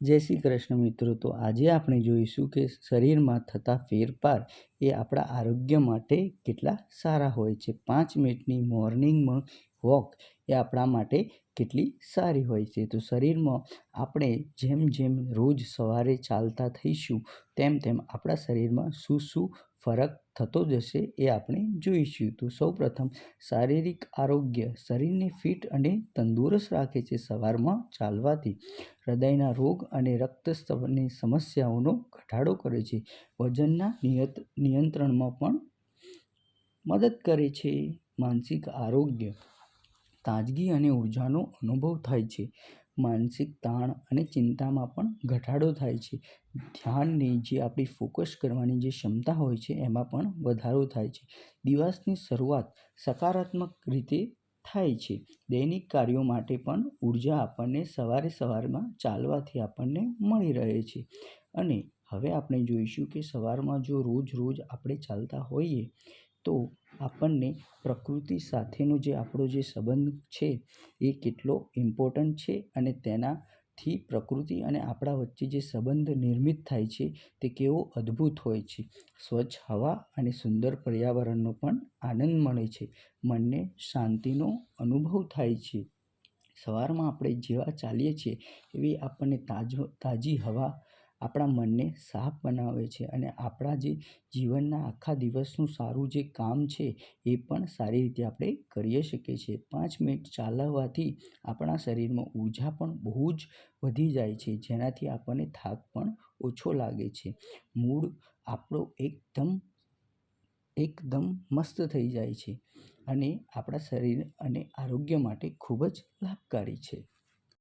જય શ્રી કૃષ્ણ મિત્રો. તો આજે આપણે જોઈશું કે શરીરમાં થતા ફેરફાર એ આપણા આરોગ્ય માટે કેટલા સારા હોય છે. પાંચ મિનિટની મોર્નિંગમાં વોક એ આપણા માટે કેટલી સારી હોય છે. તો શરીરમાં આપણે જેમ જેમ રોજ સવારે ચાલતા થઈશું, તેમ તેમ આપણા શરીરમાં શું શું ફરક થતો જશે એ આપણે જોઈશું. તો સૌપ્રથમ શારીરિક આરોગ્ય, શરીરને ફિટ અને તંદુરસ્ત રાખે છે સવારમાં ચાલવાથી. હૃદયના રોગ અને રક્તસ્રાવની સમસ્યાઓનો ઘટાડો કરે છે. વજનના નિયત, નિયંત્રણમાં પણ મદદ કરે છે. માનસિક આરોગ્ય તાજગી અને ઉર્જાનો અનુભવ થાય છે. માનસિક તાણ અને ચિંતામાં પણ ઘટાડો થાય છે. ધ્યાનની જે આપણી ફોકસ કરવાની જે ક્ષમતા હોય છે, એમાં પણ વધારો થાય છે. દિવસની શરૂઆત સકારાત્મક રીતે થાય છે. દૈનિક કાર્યો માટે પણ ઊર્જા આપણને સવારે સવારમાં ચાલવાથી આપણને મળી રહે છે. અને હવે આપણે જોઈશું કે સવારમાં જો રોજ રોજ આપણે ચાલતા હોઈએ તો આપણને પ્રકૃતિ સાથેનો જે આપણો જે સંબંધ છે, એ કેટલો ઇમ્પોર્ટન્ટ છે અને તેનાથી પ્રકૃતિ અને આપણા વચ્ચે જે સંબંધ નિર્મિત થાય છે, તે કેવો અદ્ભુત હોય છે. સ્વચ્છ હવા અને સુંદર પર્યાવરણનો પણ આનંદ મળે છે. મનને શાંતિનો અનુભવ થાય છે. સવારમાં આપણે જેવા ચાલીએ છીએ, એવી આપણને તાજો, તાજી હવા આપણા મનને સાફ બનાવે છે અને આપણા જે જીવનના આખા દિવસનું સારું જે કામ છે એ પણ સારી રીતે આપણે કરી શકીએ છીએ. પાંચ મિનિટ ચાલવાથી આપણા શરીરમાં ઊર્જા પણ બહુ જ વધી જાય છે, જેનાથી આપણને થાક પણ ઓછો લાગે છે. મૂડ આપણો એકદમ એકદમ મસ્ત થઈ જાય છે અને આપણા શરીર અને આરોગ્ય માટે ખૂબ જ લાભકારી છે.